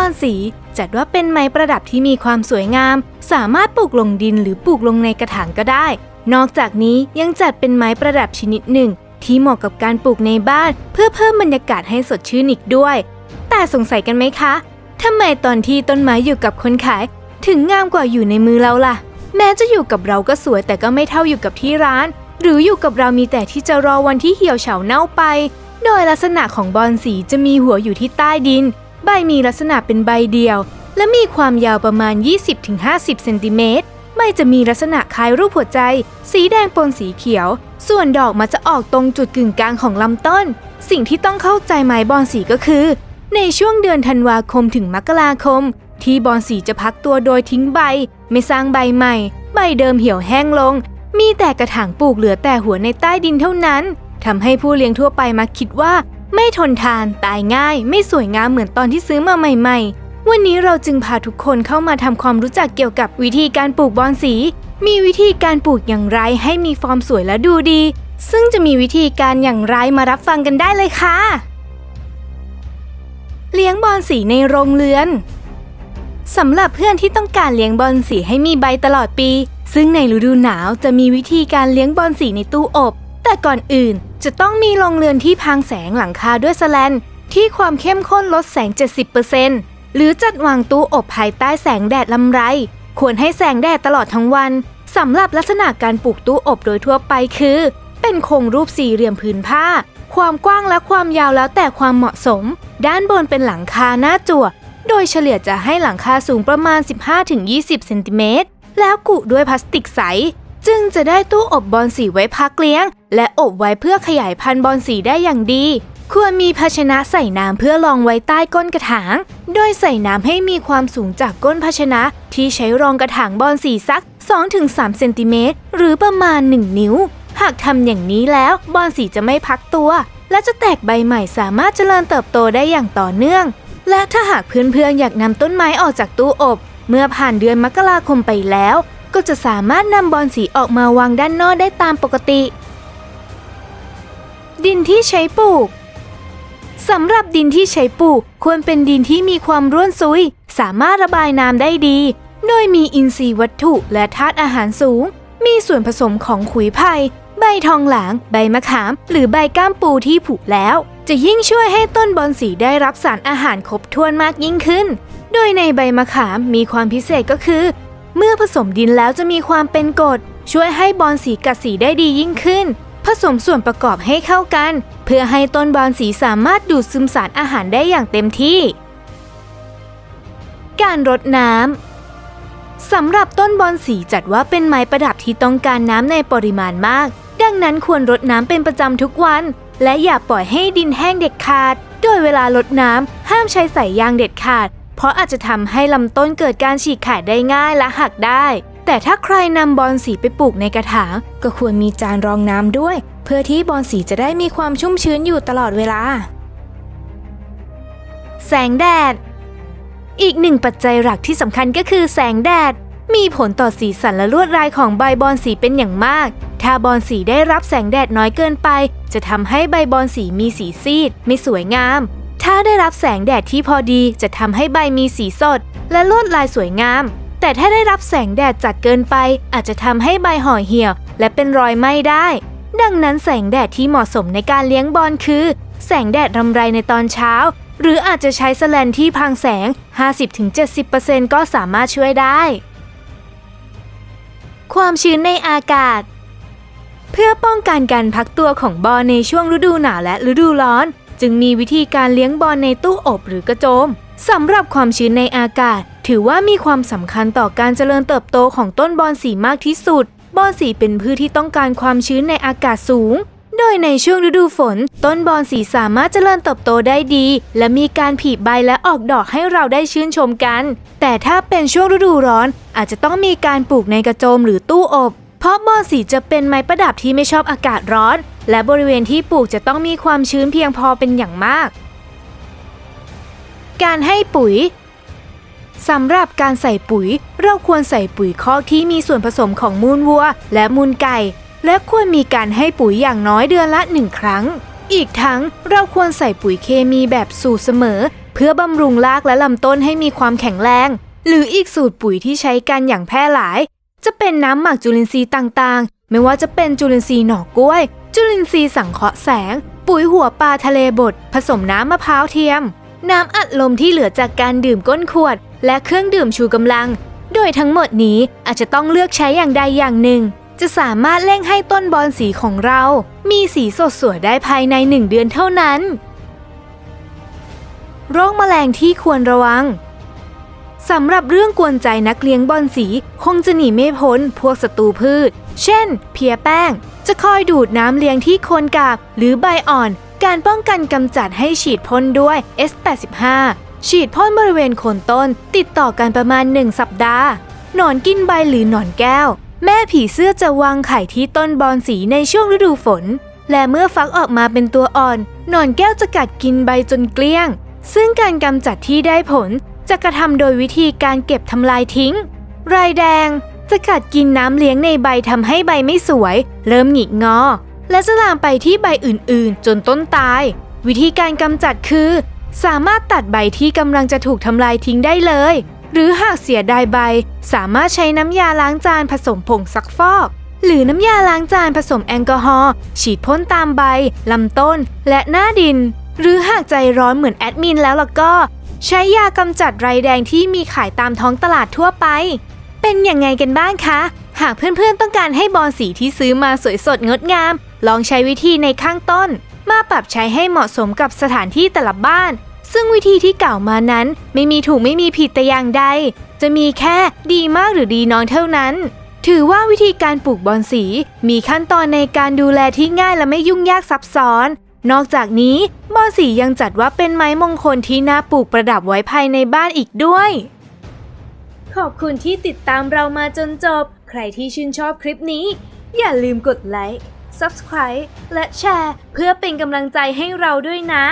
อนสี จัดว่าเป็นไม้ประดับที่มีความสวยงาม สามารถปลูกลงดินหรือปลูกลงในกระถางก็ได้ นอกจากนี้ยังจัดเป็นไม้ประดับชนิดหนึ่ง ที่เหมาะกับการปลูกในบ้าน เพื่อเพิ่มบรรยากาศให้สดชื่นอีกด้วย แต่สงสัยกันไหมคะทำไมตอนที่ต้นไม้อยู่กับคนขาย ถึงงามกว่าอยู่ในมือเราล่ะ แม้จะอยู่กับเราก็สวยแต่ก็ไม่เท่าอยู่กับที่ร้าน หรืออยู่กับเรามีแต่ที่จะรอวันที่เหี่ยวเฉาเน่าไป โดยลักษณะของบอนสีจะมีหัวอยู่ที่ใต้ดิน ใบมีลักษณะเป็นใบเดียว และมีความยาวประมาณ 20-50 เซนติเมตร ใบจะมีลักษณะคล้ายรูปหัวใจ สีแดงปนสีเขียว ส่วนดอกมันจะออกตรงจุดกึ่งกลางของลำต้น สิ่งที่ต้องเข้าใจไม้บอนสีก็คือ ในช่วงเดือนธันวาคมถึงมกราคม ที่บอนสีจะพักตัวโดยทิ้งใบ ไม่สร้างใบใหม่ ใบเดิมเหี่ยวแห้งลง มีแต่กระถางปลูกเหลือแต่หัวในใต้ดินเท่านั้นทำให้ผู้เลี้ยงทั่วไปมักคิดว่า ไม่ทนทานตายง่ายไม่สวยงามเหมือนตอนที่ซื้อมาใหม่ ๆ วันนี้เราจึงพาทุกคนเข้ามาทำความรู้จักเกี่ยวกับวิธีการปลูกบอนสี มีวิธีการปลูกอย่างไรให้มีฟอร์มสวยและดูดี ซึ่งจะมีวิธีการอย่างไรมารับฟังกันได้เลยค่ะ เลี้ยงบอนสีในโรงเรือนสำหรับเพื่อนที่ต้องการเลี้ยงบอนสีให้มีใบตลอดปี ซึ่งในฤดูหนาวจะมีวิธีการเลี้ยงบอนสีในตู้อบ แต่ก่อนอื่น จะต้องมีโรงเรือนที่พรางแสงหลังคาด้วยสแลนที่ความเข้มข้นลดแสง 70%หรือจัดวางตู้อบภายใต้แสงแดดลำไร ควรให้แสงแดดตลอดทั้งวันสำหรับลักษณะการปลูกตู้อบโดยทั่วไปคือ เป็นโครงรูปสี่เหลี่ยมผืนผ้า ความกว้างและความยาวแล้วแต่ความเหมาะสม ด้านบนเป็นหลังคาหน้าจั่ว โดยเฉลี่ยจะให้หลังคาสูงประมาณ 15-20 เซนติเมตรแล้วกุด้วยพลาสติกใส จึงจะได้ตู้อบบอลสีไว้พักเลี้ยง และอบไว้เพื่อขยายพันธุ์บอลสีได้อย่างดี ควรมีภาชนะใส่น้ำเพื่อรองไว้ใต้ก้นกระถาง โดยใส่น้ำให้มีความสูงจากก้นภาชนะ ที่ใช้รองกระถางบอลสีสัก 2-3 เซนติเมตรหรือประมาณ 1 นิ้ว หากทำอย่างนี้แล้วบอลสีจะไม่พักตัว และจะแตกใบใหม่สามารถเจริญเติบโตได้อย่างต่อเนื่อง และถ้าหากเพื่อนๆอยากนำต้นไม้ออกจากตู้อบ เมื่อผ่านเดือนมกราคมไปแล้ว ก็จะสามารถนำบอลสีออกมาวางด้านนอกได้ตามปกติ ดินที่ใช้ปลูกสำหรับดินที่ใช้ปลูกควรเป็นดินที่มีความร่วนซุย สามารถระบายน้ำได้ดี โดยมีอินทรีย์วัตถุและธาตุอาหารสูง มีส่วนผสมของขุยไผ่ใบทองหลาง ใบมะขาม หรือใบก้ามปูที่ผุแล้ว จะยิ่งช่วยให้ต้นบอนสีได้รับสารอาหารครบถ้วนมากยิ่งขึ้น โดยในใบมะขามมีความพิเศษก็คือ เมื่อผสมดินแล้วจะมีความเป็นกรดช่วยให้บอนสีกัดสีได้ดียิ่งขึ้น ผสมส่วนประกอบให้เข้ากัน เพื่อให้ต้นบอนสีสามารถดูดซึมสารอาหารได้อย่างเต็มที่ การรดน้ำสำหรับต้นบอนสีจัดว่าเป็นไม้ประดับที่ต้องการน้ำในปริมาณมาก ดังนั้นควรรดน้ำเป็นประจำทุกวัน และอย่าปล่อยให้ดินแห้งเด็ดขาด โดยเวลารดน้ำห้ามใช้สายยางเด็ดขาด เพราะอาจจะทำให้ลำต้นเกิดการฉีกขาดได้ง่ายและหักได้ แต่ถ้าใครนำบอนสีไปปลูกในกระถางก็ควรมีจานรองน้ำด้วย เพื่อที่บอนสีจะได้มีความชุ่มชื้นอยู่ตลอดเวลา แสงแดด อีกหนึ่งปัจจัยหลักที่สำคัญก็คือแสงแดด มีผลต่อสีสันและลวดลายของใบบอนสีเป็นอย่างมาก ถ้าบอนสีได้รับแสงแดดน้อยเกินไป จะทำให้ใบบอนสีมีสีซีด ไม่สวยงาม ถ้าได้รับแสงแดดที่พอดีจะทำให้ใบมีสีสด และลวดลายสวยงาม แต่ถ้าได้รับแสงแดดจัดเกินไป อาจจะทำให้ใบห่อเหี่ยว และเป็นรอยไหม้ได้ ดังนั้นแสงแดดที่เหมาะสมในการเลี้ยงบอลคือ แสงแดดรำไรในตอนเช้า หรืออาจจะใช้สแลนที่พรางแสง 50-70%ก็สามารถช่วยได้ ความชื้นในอากาศ เพื่อป้องกันการพักตัวของบอลในช่วงฤดูหนาวและฤดูร้อน จึงมีวิธีการเลี้ยงบอลในตู้อบหรือกระโจมสำหรับความชื้นในอากาศ ถือว่ามีความสำคัญต่อการเจริญเติบโตของต้นบอนสีมากที่สุด บอนสีเป็นพืชที่ต้องการความชื้นในอากาศสูง โดยในช่วงฤดูฝน ต้นบอนสีสามารถเจริญเติบโตได้ดี และมีการผลิใบและออกดอกให้เราได้ชื่นชมกัน แต่ถ้าเป็นช่วงฤดูร้อน อาจจะต้องมีการปลูกในกระโจมหรือตู้อบ เพราะบอนสีจะเป็นไม้ประดับที่ไม่ชอบอากาศร้อน และบริเวณที่ปลูกจะต้องมีความชื้นเพียงพอเป็นอย่างมากการให้ปุ๋ย สำหรับการใส่ปุ๋ย เราควรใส่ปุ๋ยคอกที่มีส่วนผสมของมูลวัว และมูลไก่ และควรมีการให้ปุ๋ยอย่างน้อยเดือนละหนึ่งครั้ง อีกทั้งเราควรใส่ปุ๋ยเคมีแบบสูตรเสมอ เพื่อบำรุงรากและลำต้นให้มีความแข็งแรง หรืออีกสูตรปุ๋ยที่ใช้กันอย่างแพร่หลาย จะเป็นน้ำหมักจุลินทรีย์ต่างๆ ไม่ว่าจะเป็นจุลินทรีย์หน่อกล้วย จุลินทรีย์สังเคราะห์แสง ปุ๋ยหัวปลาทะเลบดผสมน้ำมะพร้าวเทียมน้ำอัดลมที่เหลือจากการดื่มก้นขวด และเครื่องดื่มชูกำลัง โดยทั้งหมดนี้อาจจะต้องเลือกใช้อย่างใดอย่างหนึ่ง จะสามารถเร่งให้ต้นบอนสีของเรา มีสีสดสวยได้ภายในหนึ่งเดือนเท่านั้น โรคแมลงที่ควรระวังสำหรับเรื่องกวนใจนักเลี้ยงบอลสีคงจะหนีไม่พ้นพวกศัตรูพืช เช่น เพียแป้ง จะคอยดูดน้ำเลี้ยงที่โคนกาบหรือใบอ่อน การป้องกันกำจัดให้ฉีดพ่นด้วย S85 ฉีดพ่นบริเวณโคนต้นติดต่อกันประมาณ1สัปดาห์ หนอนกินใบหรือหนอนแก้ว แม่ผีเสื้อจะวางไข่ที่ต้นบอนสีในช่วงฤดูฝน และเมื่อฟักออกมาเป็นตัวอ่อน หนอนแก้วจะกัดกินใบจนเกลี้ยง ซึ่งการกำจัดที่ได้ผลจะกระทำโดยวิธีการเก็บทำลายทิ้ง รายแดงจะกัดกินน้ำเลี้ยงในใบทำให้ใบไม่สวย เริ่มหงิกงอ และจะลามไปที่ใบอื่นๆ จนต้นตาย วิธีการกำจัดคือ สามารถตัดใบที่กำลังจะถูกทำลายทิ้งได้เลย หรือหากเสียดายใบ สามารถใช้น้ำยาล้างจานผสมผงซักฟอก หรือน้ำยาล้างจานผสมแอลกอฮอล์ฉีดพ่นตามใบลำต้น และหน้าดิน หรือหากใจร้อนเหมือนแอดมินแล้วล่ะก็ ใช้ยากำจัดไรแดงที่มีขายตามท้องตลาดทั่วไป เป็นยังไงกันบ้างคะ หากเพื่อนๆต้องการให้บอลสีที่ซื้อมาสวยสดงดงาม ลองใช้วิธีในข้างต้น มาปรับใช้ให้เหมาะสมกับสถานที่แต่ละบ้าน ซึ่งวิธีที่กล่าวมานั้นไม่มีถูกไม่มีผิดแต่อย่างใด จะมีแค่ดีมากหรือดีน้อยเท่านั้น ถือว่าวิธีการปลูกบอนสีมีขั้นตอนในการดูแลที่ง่ายและไม่ยุ่งยากซับซ้อน นอกจากนี้บอนสียังจัดว่าเป็นไม้มงคลที่น่าปลูกประดับไว้ภายในบ้านอีกด้วย ขอบคุณที่ติดตามเรามาจนจบ ใครที่ชื่นชอบคลิปนี้ อย่าลืมกดไลค์ Subscribe และแชร์ เพื่อเป็นกำลังใจให้เราด้วยนะ